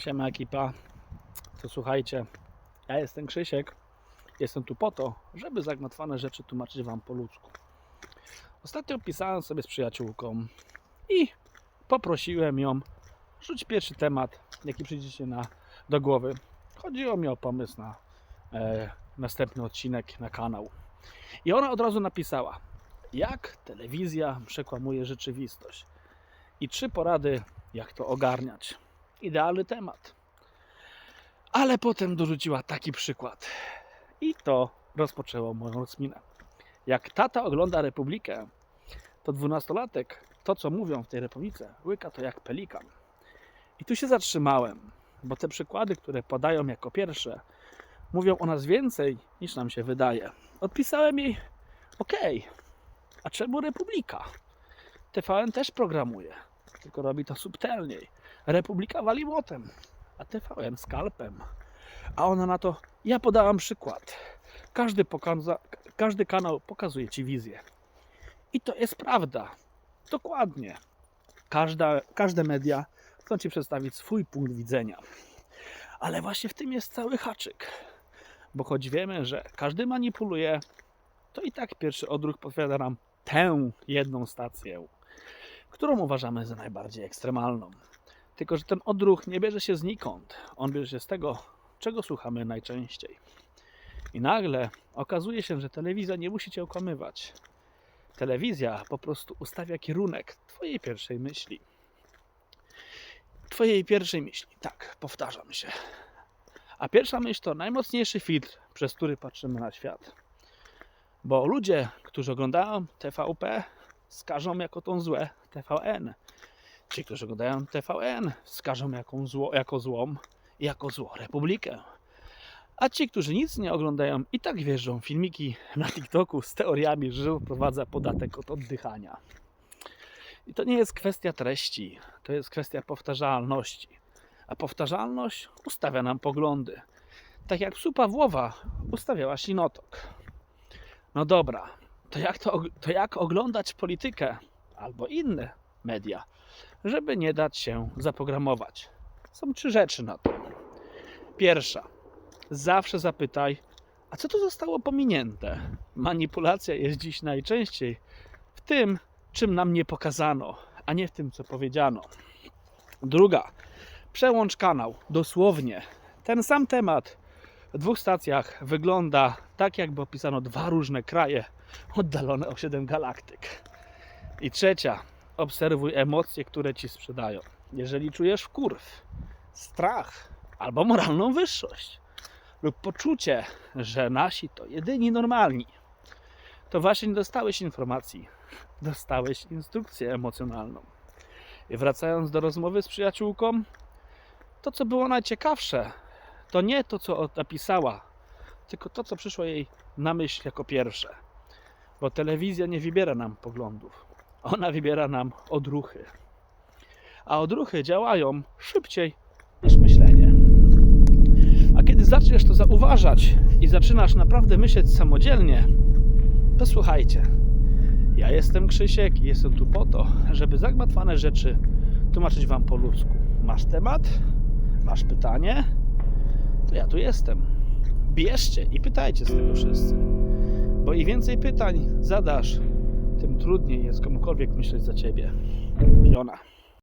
Siema ekipa, to słuchajcie, ja jestem Krzysiek, jestem tu po to, żeby zagmatwane rzeczy tłumaczyć Wam po ludzku. Ostatnio pisałem sobie z przyjaciółką i poprosiłem ją, rzuć pierwszy temat, jaki przyjdzie Ci na, do głowy. Chodziło mi o pomysł na e, następny odcinek na kanał. I ona od razu napisała, jak telewizja przekłamuje rzeczywistość i trzy porady, jak to ogarniać idealny temat. Ale potem dorzuciła taki przykład. I to rozpoczęło moją rozminę. Jak tata ogląda Republikę, to dwunastolatek, to co mówią w tej Republice, łyka to jak pelikan. I tu się zatrzymałem, bo te przykłady, które podają jako pierwsze, mówią o nas więcej niż nam się wydaje. Odpisałem jej, okej, a czemu Republika? TVN też programuje, tylko robi to subtelniej. Republika wali młotem, a TVN skalpem. A ona na to, ja podałam przykład. Każdy, pokaza, każdy kanał pokazuje Ci wizję. I to jest prawda. Dokładnie. Każda, każde media chcą Ci przedstawić swój punkt widzenia. Ale właśnie w tym jest cały haczyk. Bo choć wiemy, że każdy manipuluje, to i tak pierwszy odruch podpowiada nam tę jedną stację, którą uważamy za najbardziej ekstremalną. Tylko, że ten odruch nie bierze się znikąd. On bierze się z tego, czego słuchamy najczęściej. I nagle okazuje się, że telewizja nie musi cię okłamywać. Telewizja po prostu ustawia kierunek Twojej pierwszej myśli. Twojej pierwszej myśli. Tak, powtarzam się. A pierwsza myśl to najmocniejszy filtr, przez który patrzymy na świat. Bo ludzie, którzy oglądają TVP, skażą jako tą złe TVN. Ci, którzy oglądają TVN, wskażą jaką zło, jako złą jako zło Republikę. A ci, którzy nic nie oglądają, i tak wierzą filmiki na TikToku z teoriami, że wprowadza podatek od oddychania. I to nie jest kwestia treści, to jest kwestia powtarzalności. A powtarzalność ustawia nam poglądy. Tak jak psu Pawłowa ustawiała ślinotok. No dobra, to jak, to, to jak oglądać politykę albo inne media? Żeby nie dać się zaprogramować. Są trzy rzeczy na to. Pierwsza, zawsze zapytaj, a co to zostało pominięte? Manipulacja jest dziś najczęściej w tym, czym nam nie pokazano, a nie w tym, co powiedziano. Druga, przełącz kanał, dosłownie. Ten sam temat w dwóch stacjach wygląda tak, jakby opisano dwa różne kraje oddalone o 7 galaktyk. I trzecia, obserwuj emocje, które ci sprzedają. Jeżeli czujesz wkurw, strach albo moralną wyższość lub poczucie, że nasi to jedyni normalni, to właśnie nie dostałeś informacji, dostałeś instrukcję emocjonalną. I wracając do rozmowy z przyjaciółką, to co było najciekawsze, to nie to, co napisała, tylko to, co przyszło jej na myśl jako pierwsze. Bo telewizja nie wybiera nam poglądów ona wybiera nam odruchy. A odruchy działają szybciej niż myślenie. A kiedy zaczniesz to zauważać i zaczynasz naprawdę myśleć samodzielnie, to słuchajcie. Ja jestem Krzysiek i jestem tu po to, żeby zagmatwane rzeczy tłumaczyć Wam po ludzku. Masz temat? Masz pytanie? To ja tu jestem. Bierzcie i pytajcie z tego wszyscy. Bo im więcej pytań zadasz, tym trudniej jest komukolwiek myśleć za ciebie. Piona.